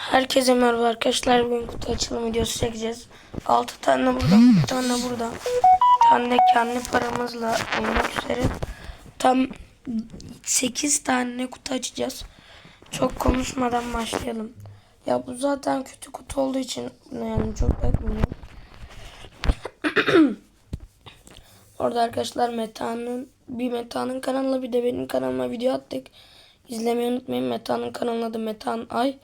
Herkese merhaba arkadaşlar. Bugün kutu açılım videosu çekeceğiz. 6 tane burada, bir tane burada. Bir tane kendi paramızla olmak üzere. Tam 8 tane kutu açacağız. Çok konuşmadan başlayalım. Ya bu zaten kötü kutu olduğu için yani çok bakmayacağım. Orada arkadaşlar Meta'nın bir Meta'nın kanalına bir de benim kanalıma video attık. İzlemeyi unutmayın. Meta'nın kanalının adı Metan Ay.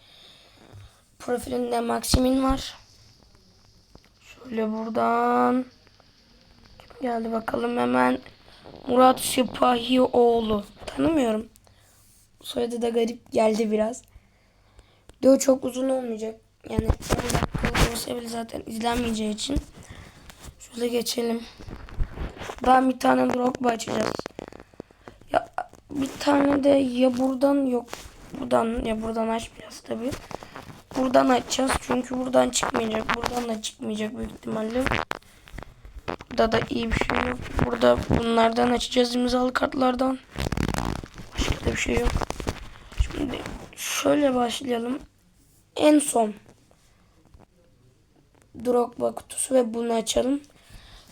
Profilinde Maximin var. Şöyle buradan kim geldi bakalım hemen Murat Sipahioğlu. Tanımıyorum. Soyadı da garip geldi biraz. Video çok uzun olmayacak. Yani 10 dakika olsa bile zaten izlenmeyeceği için. Şöyle geçelim. Ben bir tane Drogba açacağız. Ya bir tane de ya buradan yok buradan ya buradan açmayacağız tabii. Buradan açacağız çünkü buradan çıkmayacak. Buradan da çıkmayacak büyük ihtimalle. Burada da iyi bir şey yok. Burada bunlardan açacağız imzalı kartlardan. Başka da bir şey yok. Şimdi şöyle başlayalım. En son Drogba kutusu ve bunu açalım.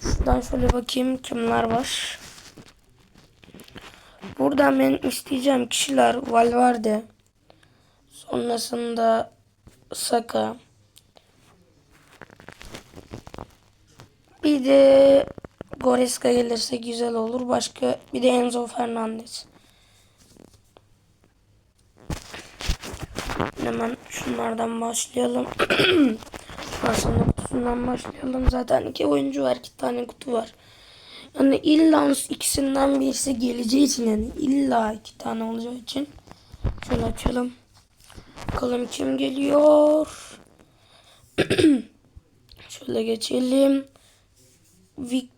Şuradan şöyle bakayım kimler var. Buradan ben isteyeceğim kişiler Valverde. Sonrasında Saka. Bir de Goreska gelirse güzel olur. Başka bir de Enzo Fernandez. Hemen şunlardan başlayalım. Aslında kutusundan başlayalım. Zaten iki oyuncu var. iki tane kutu var. Yani illa ikisinden birisi geleceği için yani illa iki tane olacağı için. Şöyle açalım. Bakalım kim geliyor. Şöyle geçelim. Vic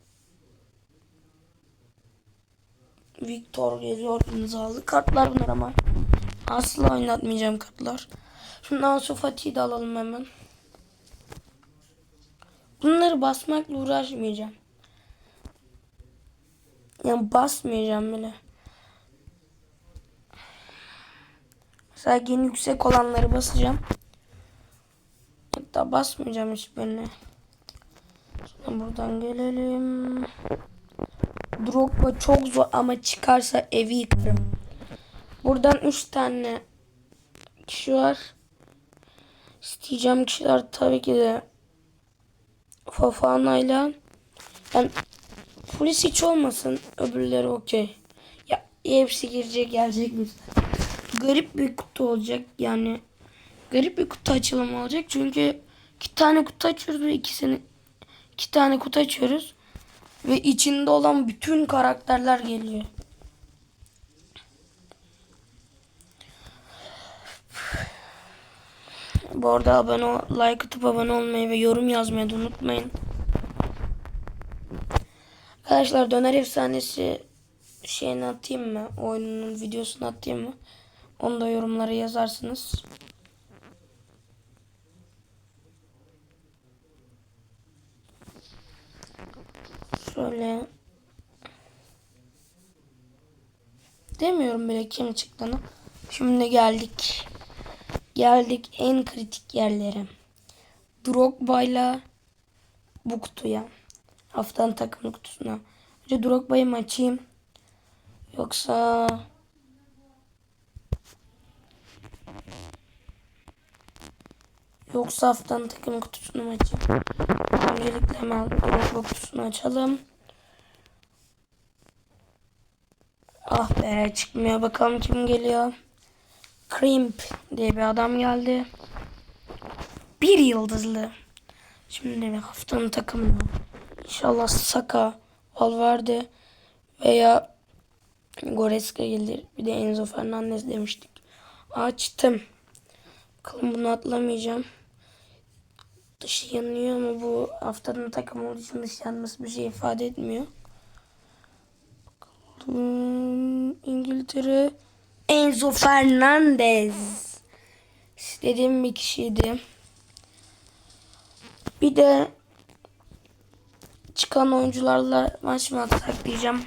Victor geliyor. imzalı kartlar bunlar ama. Asla oynatmayacağım kartlar. Şimdi Ansu Fati'yi de alalım hemen. Bunları basmakla uğraşmayacağım. Yani basmayacağım bile. Mesela en yüksek olanları basacağım. Hatta basmayacağım hiçbirine. Sonra buradan gelelim. Drogba çok zor ama çıkarsa evi yıkarım. Buradan 3 tane kişi var. İsteyeceğim kişiler tabii ki de Fofana ile yani Pulisic olmasın öbürleri okey. Ya hepsi girecek gelecek mi? Garip bir kutu olacak yani. Garip bir kutu açılımı olacak çünkü iki tane kutu açıyoruz ve ikisini iki tane kutu açıyoruz ve içinde olan bütün karakterler geliyor. Bu arada abone ol, like atıp abone olmayı ve yorum yazmayı da unutmayın. Arkadaşlar Döner Efsanesi şeyini atayım mı? Oyunun videosunu atayım mı? Onu da yorumlara yazarsınız. Şöyle demiyorum bile kim çıktığını. Şimdi geldik. Geldik en kritik yerlere. Drogba'yla bu kutuya. Haftanın takım kutusuna. Önce Drogba'yı mı açayım? Yoksa Yoksa haftanın takım kutusunu mu açayım? Öncelikle hemen Drogba kutusunu açalım. Ah be çıkmıyor. Bakalım kim geliyor. Crimp diye bir adam geldi. Bir yıldızlı. Şimdi haftanın takımı. İnşallah Saka, Valverde veya Goreska gelir. Bir de Enzo Fernandez demiştik. Açtım. Bakalım bunu atlamayacağım. Dışı yanıyor ama bu haftanın takımı olduğu için dış yanması bir şey ifade etmiyor. Bakalım İngiltere Enzo Fernandez. İstediğim bir kişiydi. Bir de çıkan oyuncularla maç mı atsak diyeceğim.